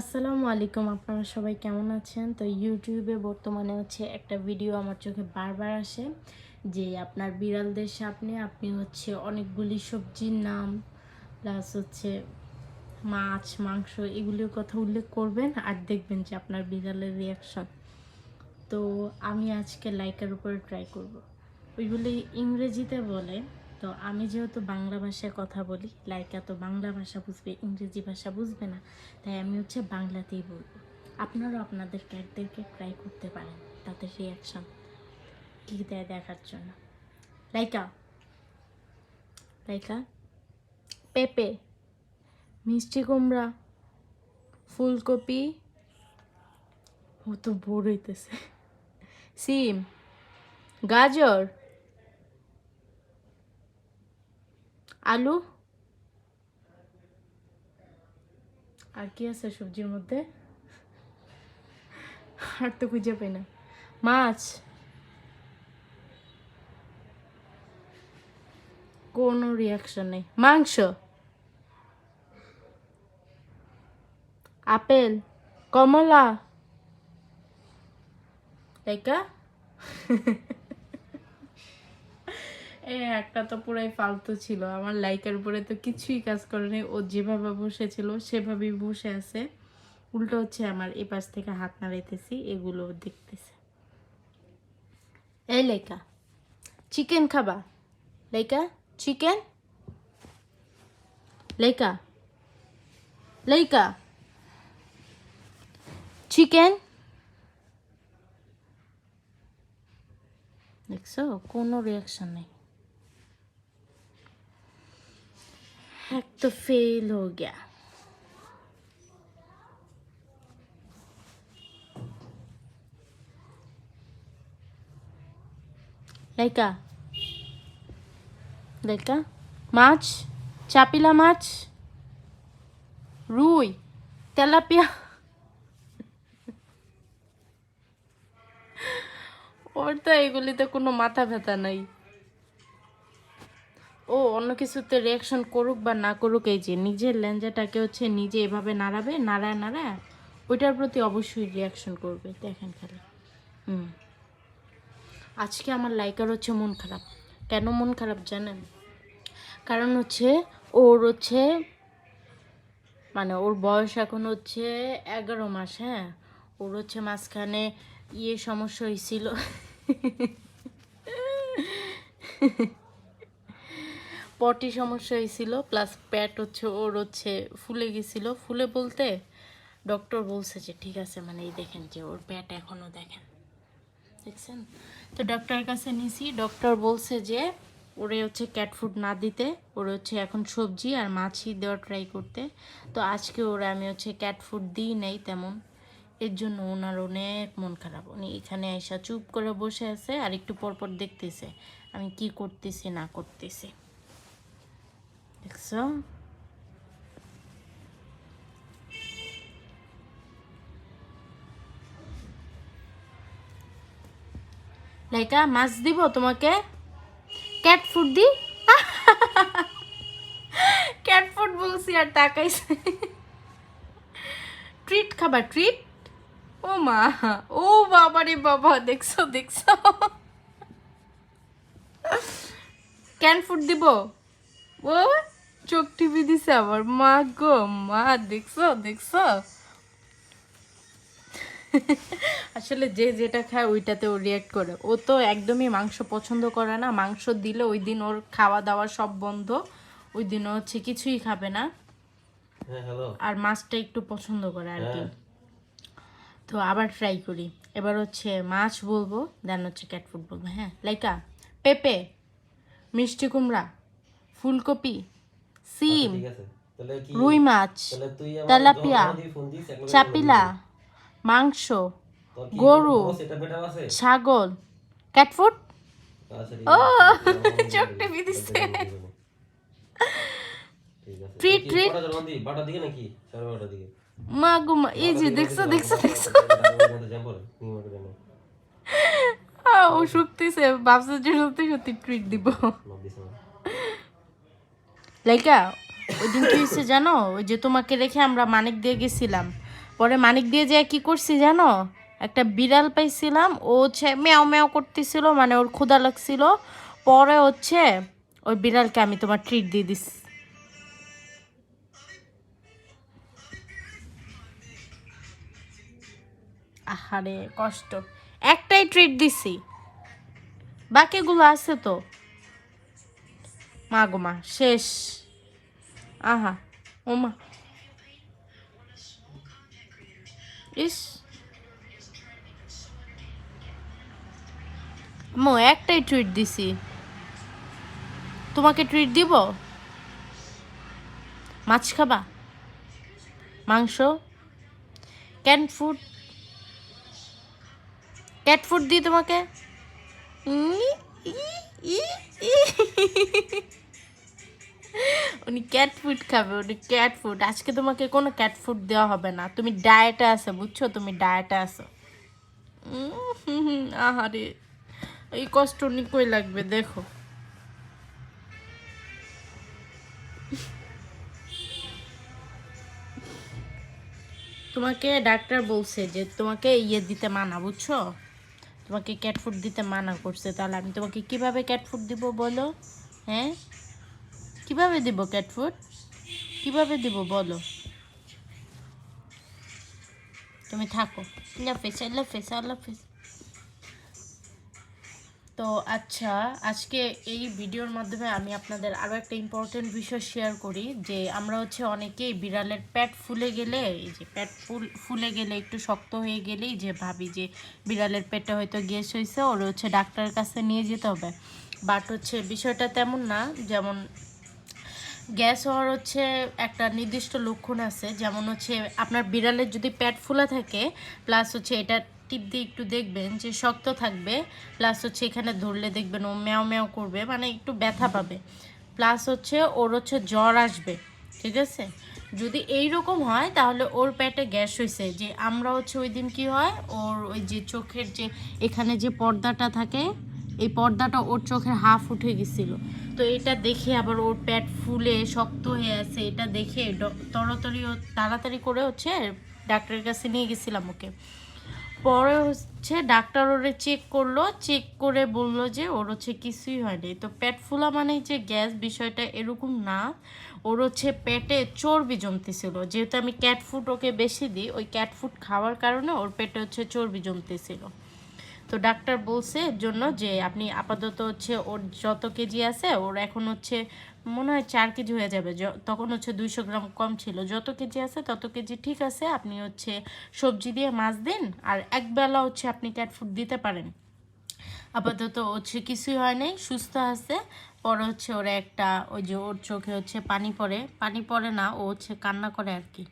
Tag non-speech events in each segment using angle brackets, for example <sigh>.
আসসালামু আলাইকুম, আপনারা সবাই কেমন আছেন? তো ইউটিউবে বর্তমানে হচ্ছে একটা ভিডিও আমার চোখে বারবার আসে, যে আপনার বিড়ালদের সামনে আপনি হচ্ছে অনেকগুলি সবজির নাম প্লাস হচ্ছে মাছ, মাংস, এগুলির কথা উল্লেখ করবেন আর দেখবেন যে আপনার বিড়ালের রিয়াকশন তো আমি আজকে লাইকার উপরে ট্রাই করব। ওইগুলি ইংরেজিতে বলে তো আমি যেহেতু বাংলা ভাষায় কথা বলি লাইকা তো বাংলা ভাষা বুঝবে, ইংরেজি ভাষা বুঝবে না, তাই আমি হচ্ছে বাংলাতেই বলব। আপনারাও আপনাদের ক্যাটদেরকে ট্রাই করতে পারেন, তাদের রিয়াকশন কী দেয় দেখার জন্য। লাইকা লাইকা পেঁপে মিষ্টি কুমড়া, ফুলকপি, ও তো বোর হইতেছে। সিম, গাজর আলু। আর কি আছে সবজির মধ্যে? আর তো খুঁজে পাই না। মাছ। কোনো রিয়াকশন নেই। মাংস। আপেল। কমলা। লাইকা <laughs> একটা তো পুরাই ফালতু ছিল। আমার লাইকের উপরে তো কিছুই কাজ করেনি। ও যেভাবে বসেছিল, সেভাবেই বসে আছে। উল্টো হচ্ছে আমার এ পাশ থেকে হাত নাড়াইতেছি, এগুলো দেখতেছে। এই লাইকা, চিকেন খাবা? লাইকা, চিকেন? লাইকা লাইকা, চিকেন? দেখছ? কোনো রিয়াকশন নেই। एक तो फेल हो गया লাইকা লাইকা মাছ চাপিলা মাছ রুই তেলাপিয়া ওর তো এগুলিতে কোনো মাথা ব্যথা নাই ও অন্য কিছুতে রিয়াকশন করুক বা না করুক, এই যে নিজের ল্যাঞ্জাটাকে হচ্ছে নিজে এভাবে নাড়াবে, নাড়ায় নাড়ায়, ওইটার প্রতি অবশ্যই রিয়াকশন করবে। দেখেন খালি। হুম। আজকে আমার লাইকার হচ্ছে মন খারাপ। কেন মন খারাপ জানেন? কারণ হচ্ছে ওর হচ্ছে মানে ওর বয়স এখন হচ্ছে এগারো মাস হ্যাঁ? ওর হচ্ছে মাঝখানে ইয়ে সমস্যা হয়েছিল <laughs> পটি সমস্যা হয়েছিল প্লাস প্যাট হচ্ছে, ওর হচ্ছে ফুলে গেছিল। ফুলে বলতে ডক্টর বলছে যে, ঠিক আছে মানে এই দেখেন যে, ওর প্যাট এখনও দেখেন। দেখছেন? তো ডক্টরের কাছে নিছি। ডক্টর বলছে যে, ওরে হচ্ছে ক্যাট ফুড না দিতে, ওরে হচ্ছে এখন সবজি আর মাছই দেওয়া ট্রাই করতে। তো আজকে ওরা আমি হচ্ছে ক্যাট ফুড দিই নেই তেমন। এর জন্য ওনার অনেক মন খারাপ। উনি এখানে এসে চুপ করে বসে আছে আর একটু পরপর দেখতেছে, আমি কি করতেছি, না করতেছি? দেখছ লাইকা মাছ দিব তোমাকে? ক্যাট ফুড দি? ক্যাট ফুড বলছি আর তাকাইছে। ট্রিট খাবার ট্রিট ও মা, ও বাবা রে বাবা, দেখছ দেখছ। ক্যান ফুড দিব? ও? চোখ টিপি দিছে আবার মা গো মা দেখছ দেখছ? আসলে যে যেটা খায় ওইটাতে ও রিয়াক্ট করে। ও তো একদমই মাংস পছন্দ করে না। মাংস দিলে ওই দিন ওর খাওয়া দাওয়া সব বন্ধ। ওই দিন ও হচ্ছে কিছুই খাবে না। হ্যাঁ আর মাছটা একটু পছন্দ করে আর কি। হ্যাঁ। তো আবার ট্রাই করি। এবার হচ্ছে মাছ বলব দেন হচ্ছে ক্যাট ফুড বলব। হ্যাঁ লাইকা পেঁপে মিষ্টি কুমড়া ফুলকপি সিম কি রুই মাছ তেলাপিয়া, চাপিলা মাংস গরু। বেটা ছাগল আচ্ছা ঠিক ও, আছে চোখ টিপে দিছে। ঠিক আছে Treat, কি treat. কটা জলদি দিই বারোটার দিকে নাকি? সাড়ে দিকে। মা গো মা এই যে দেখছ দেখছ দেখছ। ও শুকতেছে ভাবছে যে সত্যি সত্যি ট্রিট দিব। লাইকা, ওই দিন কি হয়েছে জানো? ওই যে তোমাকে রেখে আমরা মানিক দিয়ে গেছিলাম। পরে মানিক দিয়ে যে কি করছি জানো? একটা বিড়াল পাইছিলাম, ও হচ্ছে ম্যাও ম্যাও করতেছিল মানে ওর ক্ষুদা লাগছিল। পরে হচ্ছে ওই বিড়ালকে আমি তোমার ট্রিট দিয়ে দিস আহারে, কষ্ট। একটাই ট্রিট দিছি। বাকিগুলো আছে তো। মা গো মা শেষ আহা ওমা ইস মো একটাই ট্রিট দিছি। তোমাকে ট্রিট দিব? মাছ খাবা? মাংস? ক্যান ফুড ক্যাট ফুড দিই তোমাকে? ই, ই। উনি ক্যাট ফুড খাবে, উনি ক্যাট ফুড আজকে তোমাকে কোনো ক্যাট ফুড দেওয়া হবে না। তুমি ডায়েটে আছো, বুঝছ? তুমি ডায়েটে আছো। আহারে। এই কষ্ট উনি কই লাগবে, দেখো। তোমাকে ডাক্তার বলছে যে তোমাকে ইয়ে দিতে মানা, বুঝছ? তোমাকে ক্যাট ফুড দিতে মানা করছে, তাহলে আমি তোমাকে কীভাবে ক্যাট ফুড দিব বলো? হ্যাঁ? কীভাবে দিব ক্যাট ফুড কীভাবে দিব বলো? তুমি থাকো। আল্লাহ ফেস আল্লাহ ফেস আল্লাহ হাফেজ তো আচ্ছা আজকে এই ভিডিওর মাধ্যমে আমি আপনাদের আরও একটা ইম্পর্টেন্ট বিষয় শেয়ার করি, যে আমরা হচ্ছে অনেকেই বিড়ালের প্যাট ফুলে গেলে, এই যে প্যাট ফুল, ফুলে গেলে একটু শক্ত হয়ে গেলেই যে ভাবি যে বিড়ালের পেটে হয়তো গ্যাস হয়েছে ওর হচ্ছে ডাক্তারের কাছে নিয়ে যেতে হবে। বাট হচ্ছে বিষয়টা তেমন না, যেমন গ্যাস হওয়ার হচ্ছে একটা নির্দিষ্ট লক্ষণ আছে, যেমন হচ্ছে আপনার বিড়ালের যদি পেট ফুলা থাকে প্লাস হচ্ছে এটা টিপ দিয়ে একটু দেখবেন যে শক্ত থাকবে প্লাস হচ্ছে এখানে ধরলে দেখবেন ও ম্যাও ম্যাও করবে মানে একটু ব্যথা পাবে। প্লাস হচ্ছে ওর হচ্ছে জ্বর আসবে, ঠিক আছে? যদি এই রকম হয়, তাহলে ওর পেটে গ্যাস হয়েছে যে আমরা হচ্ছে ওই দিন কী হয়, ওর ওই যে চোখের যে এখানে যে পর্দাটা থাকে এই পর্দাটা ওর চোখের হাফ উঠে গেছিল। তো এটা দেখে আবার ওর পেট ফুলে, শক্ত হয়ে আছে। এটা দেখে ও- তাড়াতাড়ি করে হচ্ছে ডাক্তারের কাছে নিয়ে গেছিলাম ওকে। পরে হচ্ছে ডাক্তার ওরে চেক করল। চেক করে বলল যে ওর হচ্ছে কিছুই হয়নি। তো পেট ফুলা মানে যে গ্যাস বিষয়টা এরকম না। ওর হচ্ছে পেটে চর্বি জমতেছিল। যেহেতু আমি ক্যাট ফুড ওকে বেশি দিই, ওই ক্যাট ফুড খাওয়ার কারণে ওর পেটে হচ্ছে চর্বি জমতেছিল। তো ডাক্তার বলছে এর জন্য যে আপনি আপাতত হচ্ছে ওর যত কেজি আছে, ওর এখন হচ্ছে মনে হয় চার কেজি হয়ে যাবে। তখন হচ্ছে দুইশো গ্রাম কম ছিল। যত কেজি আছে, তত কেজি ঠিক আছে। আপনি হচ্ছে সবজি দিয়ে মাছ দিন আর একবেলা হচ্ছে আপনি ক্যাট ফুড দিতে পারেন। আপাতত হচ্ছে কিছুই হয় নাই, সুস্থ আছে। পরে হচ্ছে ওরা একটা ওই যে ওর চোখে হচ্ছে পানি পড়ে। পানি পড়ে না, ও হচ্ছে কান্না করে আর কি।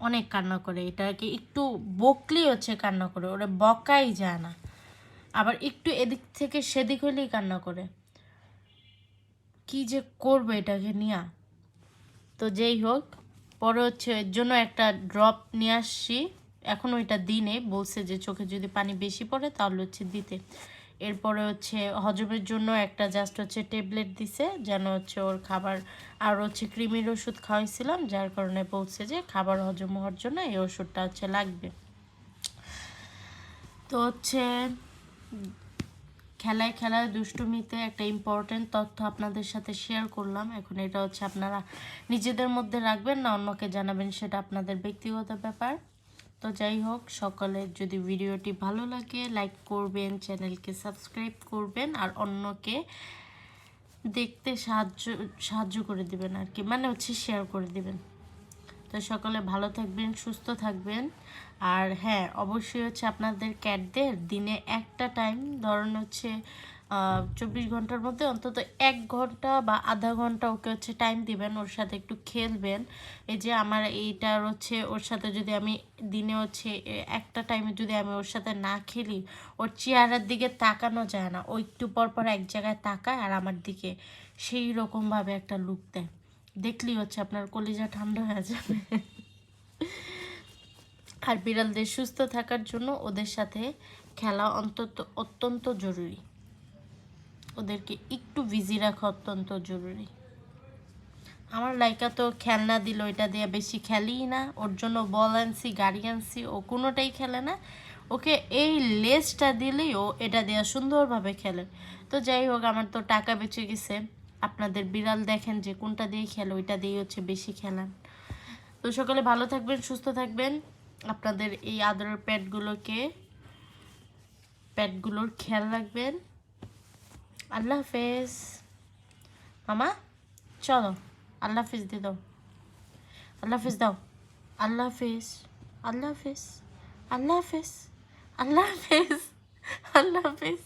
অনেক কান্না করে। এটা কি একটু বকলেই হচ্ছে কান্না করে। ওরা বকাই যায় না। আবার একটু এদিক থেকে সেদিক হলেই কান্না করে। কি যে করবে এটাকে নিয়ে? তো যেই হোক, পরে হচ্ছে এর জন্য একটা ড্রপ নিয়ে আসছি। এখন ওইটা দিনে বলছে যে চোখে যদি পানি বেশি পড়ে তাহলে হচ্ছে দিতে। এরপরে হচ্ছে হজমের জন্য একটা জাস্ট হচ্ছে ট্যাবলেট দিছে, যেন হচ্ছে ওর খাবার আর হচ্ছে ক্রিমির ওষুধ খাওয়াইছিলাম, যার কারণে বলছে যে খাবার হজম হওয়ার জন্য এই ওষুধটা হচ্ছে লাগবে। তো হচ্ছে খেলায় খেলায় দুষ্টুমিতে একটা ইম্পর্টেন্ট তথ্য আপনাদের সাথে শেয়ার করলাম। এখন এটা হচ্ছে আপনারা নিজেদের মধ্যে রাখবেন না অন্যকে জানাবেন, সেটা আপনাদের ব্যক্তিগত ব্যাপার। তো যাই হোক সকলে যদি ভিডিওটি ভালো লাগে লাইক করবেন চ্যানেলকে সাবস্ক্রাইব করবেন, আর অন্যকে দেখতে সাহায্য সাহায্য করে দিবেন আর কি মানে হচ্ছে শেয়ার করে দিবেন। তো সকলে ভালো থাকবেন, সুস্থ থাকবেন। আর হ্যাঁ অবশ্যই হচ্ছে আপনাদের ক্যাটদের দিনে একটা টাইম ধরুন হচ্ছে চব্বিশ ঘণ্টার মধ্যে অন্তত এক ঘণ্টা বা আধা ঘণ্টা ওকে হচ্ছে টাইম দিবেন, ওর সাথে একটু খেলবেন। এই যে আমার এইটার হচ্ছে ওর সাথে যদি আমি দিনে হচ্ছে একটা টাইমে যদি আমি ওর সাথে না খেলি, ওর চেয়ারের দিকে তাকানো যায় না। ও একটু পর পর এক জায়গায় তাকায় আর আমার দিকে সেই রকমভাবে একটা লুক দেয়। দেখলেই হচ্ছে আপনার কলিজা ঠান্ডা হয়ে যাবে। আর বিড়ালদের সুস্থ থাকার জন্য ওদের সাথে খেলা অন্তত, অত্যন্ত জরুরি। ওদেরকে একটু বিজি রাখা অত্যন্ত জরুরি। আমার লাইকা তো খেলনা দিল, এটা দিয়ে বেশি খেলিই না। ওর জন্য বল আনছি, গাড়ি আনছি, ও কোনোটাই খেলে না। ওকে এই লেসটা দিলেই ও এটা দেওয়া সুন্দরভাবে খেলে। তো যাই হোক, আমার তো টাকা বেঁচে গেছে। আপনাদের বিড়াল দেখেন যে কোনটা দিয়ে খেলে, ওইটা দিয়ে হচ্ছে বেশি খেলান। তো সকালে ভালো থাকবেন, সুস্থ থাকবেন। আপনাদের এই আদরের প্যাটগুলোকে প্যাটগুলোর খেয়াল রাখবেন। আল্লাহ হাফেজ মামা চলো আল্লাহ হাফিজ দিয়ে দাও আল্লাহ হাফিজ দাও আল্লাহ হাফিজ আল্লাহ হাফিজ আল্লাহ হাফিজ আল্লাহ হাফিজ আল্লাহ হাফিজ